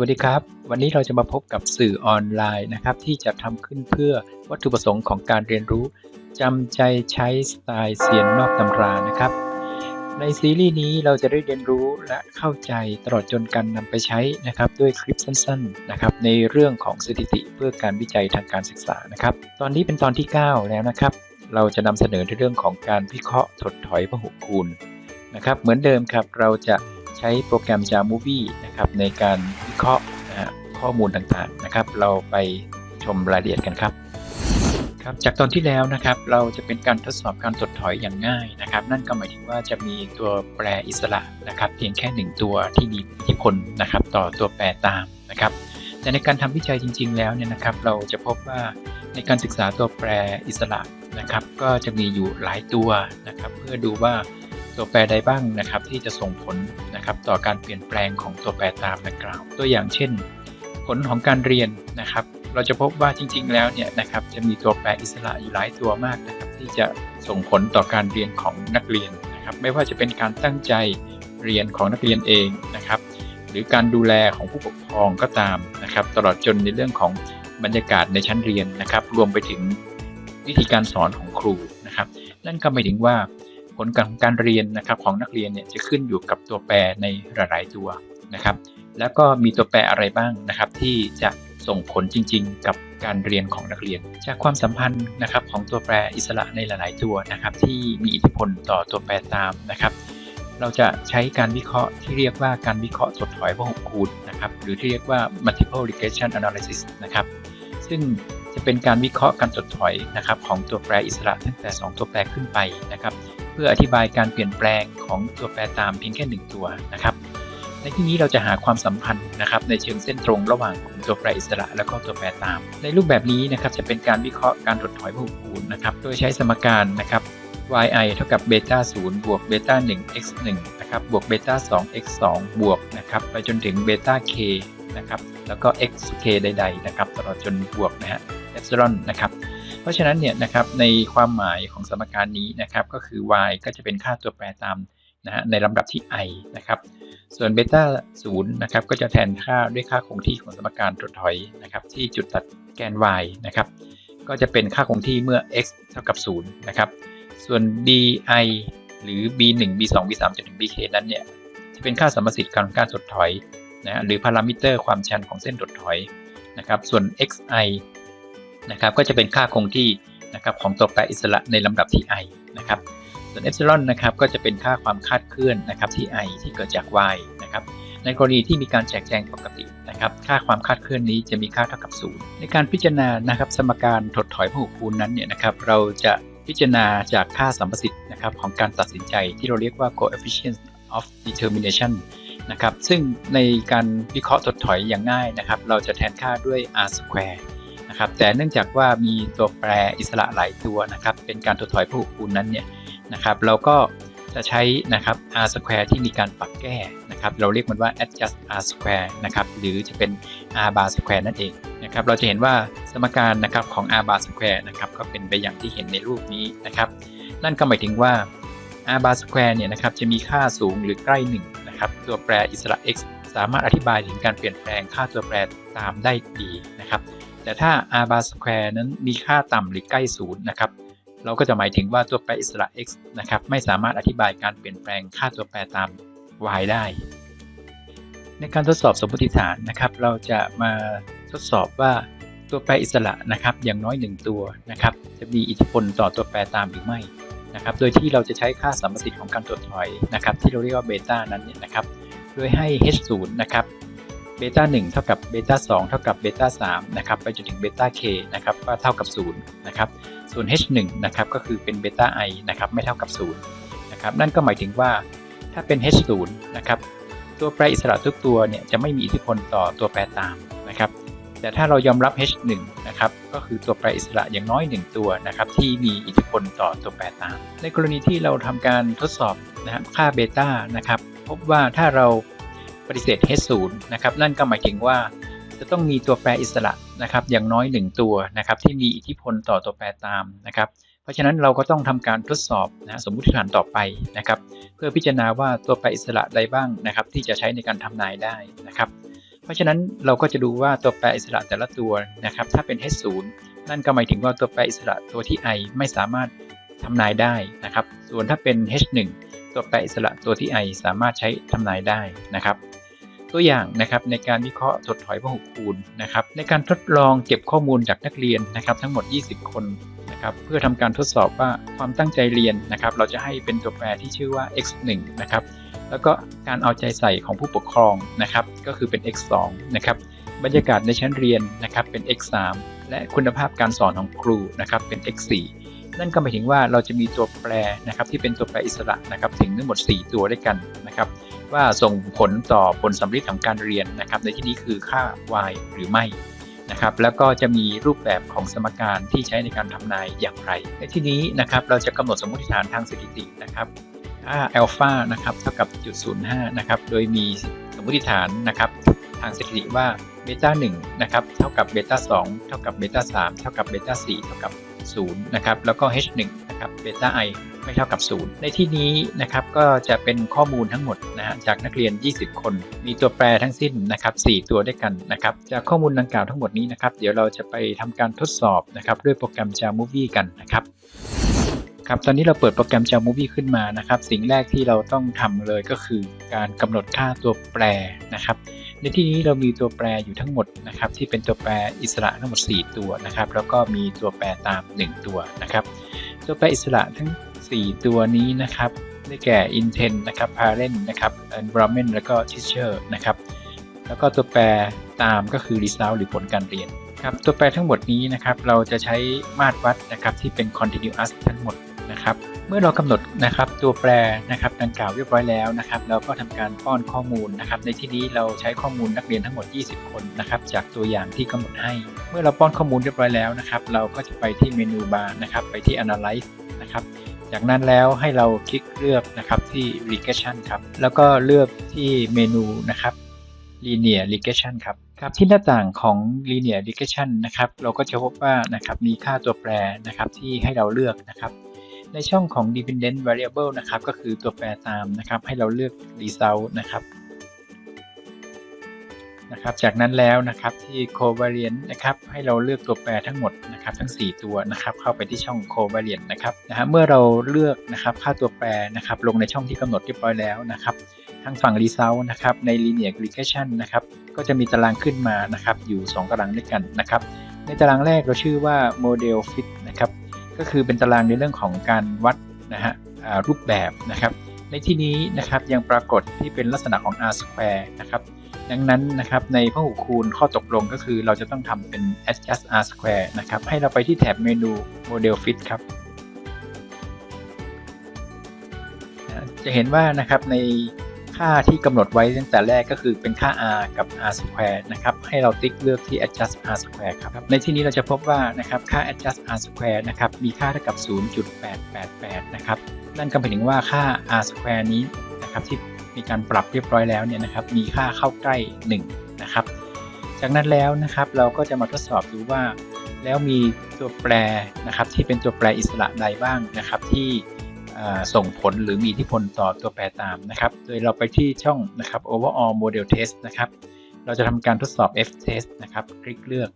วัสดีครับ วันนี้เราจะมาพบกับสื่อออนไลน์นะครับที่จะทำขึ้นเพื่อวัตถุประสงค์ของการเรียนรู้จำใจใช้สไตล์เซียนนอกตำรานะครับ ในซีรีส์นี้เราจะได้เรียนรู้และเข้าใจตลอดจนการนำไปใช้นะครับด้วยคลิปสั้นๆนะครับในเรื่องของสถิติเพื่อการวิจัยทางการศึกษานะครับ ตอนนี้เป็นตอนที่ 9 แล้วนะครับ เราจะนำเสนอในเรื่องของการวิเคราะห์ถดถอยพหุคูณนะครับเหมือนเดิมครับเราจะ ใช้โปรแกรม JAMovie นะครับในการวิเคราะห์ข้อมูลต่างๆนะครับ เราไปชมรายละเอียดกันครับครับจากตอนที่แล้วนะครับเราจะเป็นการทดสอบการถดถอยอย่างง่ายนะครับ นั่นก็หมายถึงว่าจะมีตัวแปรอิสระนะครับ เพียงแค่หนึ่งตัวที่มีอิทธิพลนะครับ ต่อตัวแปรตามนะครับ แต่ในการทำวิจัยจริง ๆ แล้วเนี่ยนะครับ เราจะพบว่าในการศึกษาตัวแปรอิสระนะครับ ก็จะมีอยู่หลายตัวนะครับ เพื่อดูว่า ตัวแปรใดบ้างนะครับ ที่จะส่งผลนะครับต่อการเปลี่ยนแปลงของตัวแปรตามดังกล่าว ตัวอย่างเช่น ผลของการเรียนนะครับ เราจะพบว่าจริง ๆ แล้วเนี่ยนะครับจะมีตัวแปรอิสระอยู่หลายตัวมากนะครับ ที่จะส่งผลต่อการเรียนของนักเรียนนะครับ ไม่ว่าจะเป็นการตั้งใจเรียนของนักเรียนเองนะครับ หรือการดูแลของผู้ปกครองก็ตามนะครับ ตลอดจนในเรื่องของบรรยากาศในชั้นเรียนนะครับ รวมไปถึงวิธีการสอนของครูนะครับ นั่นก็หมายถึงว่า ผลการการเรียนนะครับของนักเรียนเนี่ยจะขึ้นอยู่กับตัวแปรในหลาย ๆ ตัวนะครับ แล้วก็มีตัวแปรอะไรบ้างนะครับ ที่จะส่งผลจริง ๆ กับการเรียนของนักเรียน จากความสัมพันธ์นะครับของตัวแปรอิสระในหลาย ๆ ตัวนะครับ ที่มีอิทธิพลต่อตัวแปรตามนะครับ เราจะใช้การวิเคราะห์ที่เรียกว่าการวิเคราะห์ถดถอยพหุคูณนะครับ หรือที่เรียกว่า multiple regression analysis นะครับ ซึ่งจะเป็นการวิเคราะห์การถดถอยนะครับของตัวแปรอิสระตั้งแต่ 2 ตัวแปรขึ้นไปนะครับ พื่ออธิบายการเปลี่ยนแปลงของตัวแปรตามเพียงแค่ 1 ตัวนะครับ ในที่นี้เราจะหาความสัมพันธ์นะครับในเชิงเส้นตรงระหว่างของตัวแปรอิสระและก็ตัวแปรตาม ในรูปแบบนี้นะครับจะเป็นการวิเคราะห์การถดถอยพหุคูณนะครับโดยใช้สมการนะครับ yi เท่ากับเบต้า0บวกเบต้า1 x 1นะครับบวกเบต้า2 x 2บวกนะครับไปจนถึงเบต้า k นะครับแล้วก็ x k ใด ๆ นะครับตลอดจนบวกนะฮะเอ p ซิลอนนะครับ เพราะฉะนั้นเนี่ยนะครับในความหมายของสมการนี้นะครับก็คือ y ก็จะเป็นค่าตัวแปรตามนะฮะในลำดับที่ i นะครับส่วนเบต้า0นะครับก็จะแทนค่าด้วยค่าคงที่ของสมการถดถอยนะครับที่จุดตัดแกน y นะครับก็จะเป็นค่าคงที่เมื่อ x เท่ากับ0นะครับส่วน bi หรือ b1 b2 b3 จนถึง bk นั้นเนี่ยจะเป็นค่าสมมติของการถดถอยนะหรือพารามิเตอร์ความชันของเส้นถดถอยนะครับส่วน xi นะครับก็จะเป็นค่าคงที่นะครับของตัวแปรอิสระในลำดับที่ i นะครับส่วนเอ p ซิลอนนะครับก็จะเป็นค่าความคาดเคลื่อนนะครับที่ i ที่เกิดจาก y นะครับในกรณีที่มีการแจกแจงปกตินะครับค่าความคาดเคลื่อนนี้จะมีค่าเท่ากับ 0 ในการพิจารณานะครับสมการถดถอยพหุคูณนั้นเนี่ยนะครับเราจะพิจารณาจากค่าสัมประสิทธิ์นะครับของการตัดสินใจที่เราเรียกว่า coefficient of determination นะครับซึ่งในการวิเคราะห์ถดถอยอย่างง่ายนะครับ เราจะแทนค่าด้วย r square นะครับแต่เนื่องจากว่ามีตัวแปรอิสระหลายตัวนะครับเป็นการถดถอยพหุคูณนั้นเนี่ยนะครับเราก็จะใช้นะครับ r square ที่มีการปรับแก้นะครับเราเรียกมันว่า adjust r square นะครับหรือจะเป็น r bar square นั่นเองนะครับเราจะเห็นว่าสมการนะครับของ r bar square นะครับก็เป็นไปอย่างที่เห็นในรูปนี้นะครับนั่นก็หมายถึงว่า r bar square เนี่ยนะครับจะมีค่าสูงหรือใกล้1นะครับตัวแปรอิสระ x สามารถอธิบายถึงการเปลี่ยนแปลงค่าตัวแปรตามได้ดีนะครับ แต่ถ้า r bar square นั้นมีค่าต่ำหรือใกล้ศูนย์นะครับ เราก็จะหมายถึงว่าตัวแปรอิสระ x นะครับ ไม่สามารถอธิบายการเปลี่ยนแปลงค่าตัวแปรตาม y ได้ ในการทดสอบสมมติฐานนะครับ เราจะมาทดสอบว่าตัวแปรอิสระนะครับ อย่างน้อย 1 ตัวนะครับ จะมีอิทธิพลต่อตัวแปรตามหรือไม่นะครับ โดยที่เราจะใช้ค่าสัมประสิทธิ์ของการตรวจถอยนะครับ ที่เราเรียกว่าเบต้านั้นเนี่ยนะครับ โดยให้ h 0นะครับ เบต้า1เท่ากับเบต้า2เท่ากับเบต้า3นะครับไปจนถึงเบต้า k นะครับก็เท่ากับ0นะครับส่วน h 1 นะครับก็คือเป็นเบต้า i นะครับไม่เท่ากับ0นะครับนั่นก็หมายถึงว่าถ้าเป็น h 0 นะครับตัวแปรอิสระทุกตัวเนี่ยจะไม่มีอิทธิพลต่อตัวแปรตามนะครับแต่ถ้าเรายอมรับ h 1 นะครับก็คือตัวแปรอิสระอย่างน้อย 1 ตัวนะครับที่มีอิทธิพลต่อตัวแปรตาม ในกรณีที่เราทำการทดสอบนะครับค่าเบต้านะครับพบว่าถ้าเรา ปฏิเสธ H 0 นะครับนั่นก็หมายถึงว่าจะต้องมีตัวแปรอิสระนะครับอย่างน้อย 1 ตัวนะครับที่มีอิทธิพลต่อตัวแปรตามนะครับเพราะฉะนั้นเราก็ต้องทำการทดสอบนะสมมุติฐานต่อไปนะครับเพื่อพิจารณาว่าตัวแปรอิสระใดบ้างนะครับที่จะใช้ในการทำนายได้นะครับเพราะฉะนั้นเราก็จะดูว่าตัวแปรอิสระแต่ละตัวนะครับถ้าเป็น H0 นั่นก็หมายถึงว่าตัวแปรอิสระตัวที่ i ไม่สามารถทำนายได้นะครับส่วนถ้าเป็น H1 ตัวแปรอิสระตัวที่ i สามารถใช้ทำนายได้นะครับ ตัวอย่างนะครับในการวิเคราะห์ถดถอยพหุคูณนะครับในการทดลองเก็บข้อมูลจากนักเรียนนะครับทั้งหมด 20 คนนะครับเพื่อทำการทดสอบว่าความตั้งใจเรียนนะครับเราจะให้เป็นตัวแปรที่ชื่อว่า x1 นะครับแล้วก็การเอาใจใส่ของผู้ปกครองนะครับก็คือเป็น x2 นะครับบรรยากาศในชั้นเรียนนะครับเป็น x3 และคุณภาพการสอนของครูนะครับเป็น x4 นั่นก็หมายถึงว่าเราจะมีตัวแปรนะครับที่เป็นตัวแปรอิสระนะครับถึงทั้งหมด 4 ตัวด้วยกันนะครับ ว่าส่งผลต่อผลสัมฤทธิ์ของการเรียนนะครับ ในที่นี้คือค่า y หรือไม่นะครับ แล้วก็จะมีรูปแบบของสมการที่ใช้ในการทำนายอย่างไร ในที่นี้นะครับเราจะกำหนดสมมติฐานทางสถิตินะครับค่าอัลฟานะครับเท่ากับจุด05นะครับ โดยมีสมมติฐานนะครับ ทางสถิติว่าเบต้า1นะครับเท่ากับเบต้า2เท่ากับเบต้า3เท่ากับเบต้า4เท่ากับ0นะครับ แล้วก็ h1 นะครับเบต้า i ไม่เท่ากับ 0 ในที่นี้นะครับก็จะเป็นข้อมูลทั้งหมดนะฮะจากนักเรียน 20 คน มีตัวแปรทั้งสิ้นนะครับ4ตัวด้วยกันนะครับจากข้อมูลดังกล่าวทั้งหมดนี้นะครับเดี๋ยวเราจะไปทำการทดสอบนะครับด้วยโปรแกรม JAMovie กันนะครับครับตอนนี้เราเปิดโปรแกรม JAMovie ขึ้นมานะครับ สิ่งแรกที่เราต้องทำเลยก็คือการกำหนดค่าตัวแปรนะครับในที่นี้เรามีตัวแปรอยู่ทั้งหมดนะครับที่เป็นตัวแปรอิสระทั้งหมด 4 ตัวนะครับ แล้วก็มีตัวแปรตาม 1 ตัวนะครับ ตัวแปรอิสระทั้ง 4 ตัวนี้นะครับ ได้แก่ intent นะครับ parent นะครับ environment แล้วก็ teacher นะครับ แล้วก็ตัวแปรตามก็คือ result หรือผลการเรียนครับตัวแปรทั้งหมดนี้นะครับเราจะใช้มาตรวัดนะครับที่เป็น continuous ทั้งหมดนะครับเมื่อเรากำหนดนะครับตัวแปรนะครับดังกล่าวเรียบร้อยแล้วนะครับ เราก็ทำการป้อนข้อมูลนะครับ ในที่นี้เราใช้ข้อมูลนักเรียนทั้งหมด 20 คนนะครับ จากตัวอย่างที่กำหนดให้ เมื่อเราป้อนข้อมูลเรียบร้อยแล้วนะครับ เราก็จะไปที่เมนูบาร์นะครับ ไปที่ analyze นะครับ จากนั้นแล้วให้เราคลิกเลือกนะครับที่ regression ครับ แล้วก็เลือกที่เมนูนะครับ linear regression ครับครับที่หน้าต่างของ linear regression นะครับ เราก็จะพบว่านะครับมีค่าตัวแปรนะครับที่ให้เราเลือกนะครับ ในช่องของ dependent variable นะครับก็คือตัวแปรตามนะครับ ให้เราเลือก result นะครับ นะครับ จากนั้นแล้วนะครับที่ covariant นะครับให้เราเลือกตัวแปรทั้งหมดนะครับทั้ง 4 ตัวนะครับเข้าไปที่ช่อง covariant นะครับนะฮะเมื่อเราเลือกนะครับค่าตัวแปรนะครับลงในช่องที่กำหนดเรียบร้อยแล้วนะครับทางฝั่ง result นะครับใน linear regression นะครับก็จะมีตารางขึ้นมานะครับอยู่ 2 ตารางด้วยกันนะครับในตารางแรกเราชื่อว่า model fit นะครับก็คือเป็นตารางในเรื่องของการวัดนะฮะรูปแบบนะครับในที่นี้นะครับยังปรากฏที่เป็นลักษณะของ r square นะครับดังนั้นนะครับในพหุคูณข้อตกลงก็คือเราจะต้องทำเป็น adjust r square นะครับ ให้เราไปที่แถบเมนู model fit ครับ จะเห็นว่านะครับในค่าที่กำหนดไว้ตั้งแต่แรกก็คือเป็นค่า r กับ r square นะครับ ให้เราติ๊กเลือกที่ adjust r square ครับ ในที่นี้เราจะพบว่านะครับค่า adjust r square นะครับมีค่าเท่ากับ 0.888 นะครับ นั่นก็หมายถึงว่าค่า r square นี้นะครับที่ มีการปรับเรียบร้อยแล้วเนี่ยนะครับ มีค่าเข้าใกล้1นะครับ จากนั้นแล้วนะครับเราก็จะมาทดสอบดูว่า แล้วมีตัวแปรนะครับที่เป็นตัวแปรอิสระใดบ้างนะครับ ที่ส่งผลหรือมีอิทธิพลต่อตัวแปรตามนะครับ โดยเราไปที่ช่องนะครับ overall model test นะครับ เราจะทำการทดสอบ f test นะครับ คลิกเลือก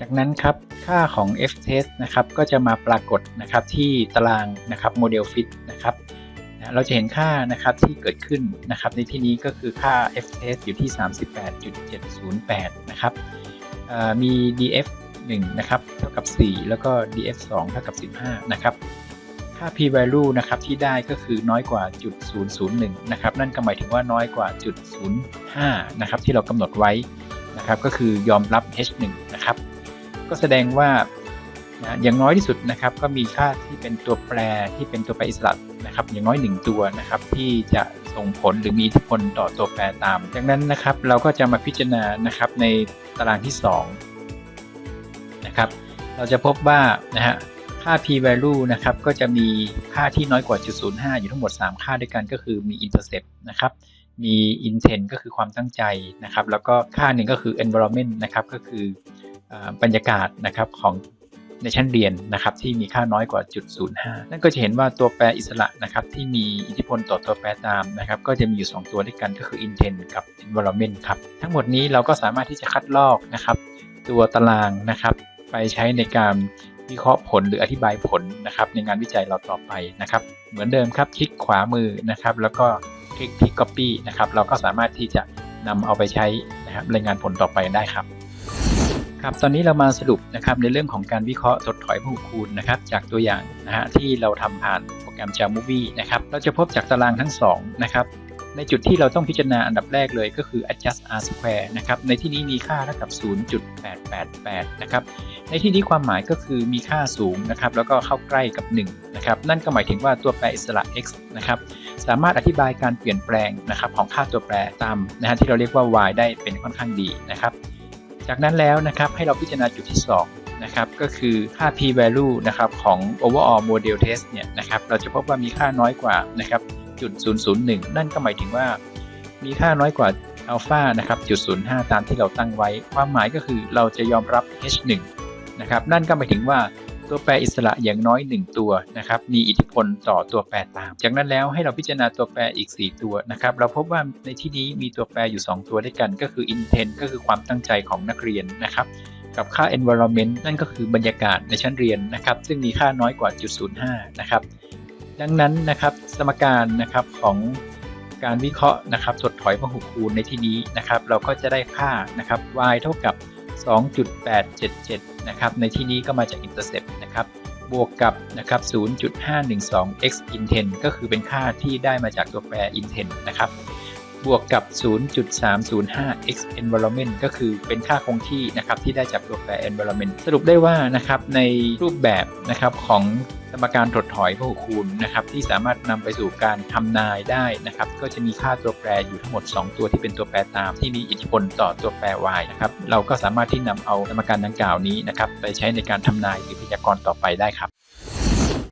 จากนั้นครับค่าของ f test นะครับก็จะมาปรากฏนะครับที่ตารางนะครับ model fit นะครับ เราจะเห็นค่านะครับที่เกิดขึ้นนะครับในที่นี้ก็คือค่า f test อยู่ที่ 38.708 นะครับมี df 1นะครับเท่ากับ 4 แล้วก็ df 2เท่ากับ 15 นะครับ ค่า p value นะครับที่ได้ก็คือน้อยกว่าจุด001 นะครับ นั่นก็หมายถึงว่าน้อยกว่าจุด05 นะครับที่เรากำหนดไว้นะครับก็คือยอมรับ h1 นะครับ ก็แสดงว่าอย่างน้อยที่สุดนะครับก็มีค่าที่เป็นตัวแปรที่เป็นตัวแปรอิสระ นะครับอย่างน้อย 1 ตัวนะครับที่จะส่งผลหรือมีอิทธิพลต่อตัวแปรตาม ดังนั้นนะครับเราก็จะมาพิจารณานะครับในตารางที่2นะครับเราจะพบว่านะฮะค่า p value นะครับก็จะมีค่าที่น้อยกว่าจุด05 อยู่ทั้งหมด 3 ค่าด้วยกันก็คือมี intercept นะครับมี intent ก็คือความตั้งใจนะครับแล้วก็ค่าหนึ่งก็คือ environment นะครับก็คือบรรยากาศนะครับของ ในชั้นเรียนนะครับที่มีค่าน้อยกว่าจุด05 นั่นก็จะเห็นว่าตัวแปรอิสระนะครับที่มีอิทธิพลต่อตัวแปรตามนะครับก็จะมีอยู่ 2 ตัวด้วยกันก็คือ intent กับ environment ครับทั้งหมดนี้เราก็สามารถที่จะคัดลอกนะครับตัวตารางนะครับไปใช้ในการวิเคราะห์ผลหรืออธิบายผลนะครับในงานวิจัยเราต่อไปนะครับเหมือนเดิมครับคลิกขวามือนะครับแล้วก็คลิกที่ copy นะครับเราก็สามารถที่จะนำเอาไปใช้นะครับรายงานผลต่อไปได้ครับ ครับตอนนี้เรามาสรุปนะครับในเรื่องของการวิเคราะห์ถดถอยพหุคูณนะครับจากตัวอย่างนะฮะที่เราทำผ่านโปรแกรม JAMovie นะครับเราจะพบจากตารางทั้งสองนะครับในจุดที่เราต้องพิจารณาอันดับแรกเลยก็คือ adjust r square นะครับในที่นี้มีค่าเท่ากับ 0.888 นะครับในที่นี้ความหมายก็คือมีค่าสูงนะครับแล้วก็เข้าใกล้กับ 1 นะครับนั่นก็หมายถึงว่าตัวแปรอิสระ x นะครับสามารถอธิบายการเปลี่ยนแปลงนะครับของค่าตัวแปรตามนะฮะที่เราเรียกว่า y ได้เป็นค่อนข้างดีนะครับ จากนั้นแล้วนะครับให้เราพิจารณาจุดที่ 2 นะครับ ก็คือค่า p value นะครับของ overall model test เนี่ยนะครับเราจะพบว่ามีค่าน้อยกว่านะครับจุด001 นั่นก็หมายถึงว่า มีค่าน้อยกว่าอัลฟานะครับจุด05 ตามที่เราตั้งไว้ ความหมายก็คือเราจะยอมรับ h1 นะครับนั่นก็หมายถึงว่า ตัวแปรอิสระอย่างน้อย 1 ตัวนะครับมีอิทธิพลต่อตัวแปรตาม จากนั้นแล้วให้เราพิจารณาตัวแปรอีก 4 ตัวนะครับเราพบว่าในที่นี้มีตัวแปรอยู่ 2 ตัวด้วยกัน ก็คือ intent ก็คือความตั้งใจของนักเรียนนะครับกับค่า environment นั่นก็คือบรรยากาศในชั้นเรียนนะครับ ซึ่งมีค่าน้อยกว่าจุด05 นะครับ ดังนั้นนะครับสมการนะครับของการวิเคราะห์นะครับถดถอยพหุคูณในที่นี้นะครับ เราก็จะได้ค่านะครับ y เท่ากับ 2.877 นะครับในที่นี้ก็มาจาก intercept นะครับบวกกับนะครับ 0.512 x intent ก็คือเป็นค่าที่ได้มาจากตัวแปร intent นะครับ บวกกับ 0.305 x environment ก็คือเป็นค่าคงที่นะครับที่ได้จากตัวแปร environment สรุปได้ว่านะครับในรูปแบบนะครับของสมการถดถอยพหุคูณนะครับที่สามารถนำไปสู่การทำนายได้นะครับก็จะมีค่าตัวแปรอยู่ทั้งหมด 2 ตัวที่เป็นตัวแปรตาม ที่มีอิทธิพลต่อตัวแปร y นะครับเราก็สามารถที่นำเอาสมการดังกล่าวนี้นะครับไปใช้ในการทำนายหรือพยากรณ์ต่อไปได้ครับ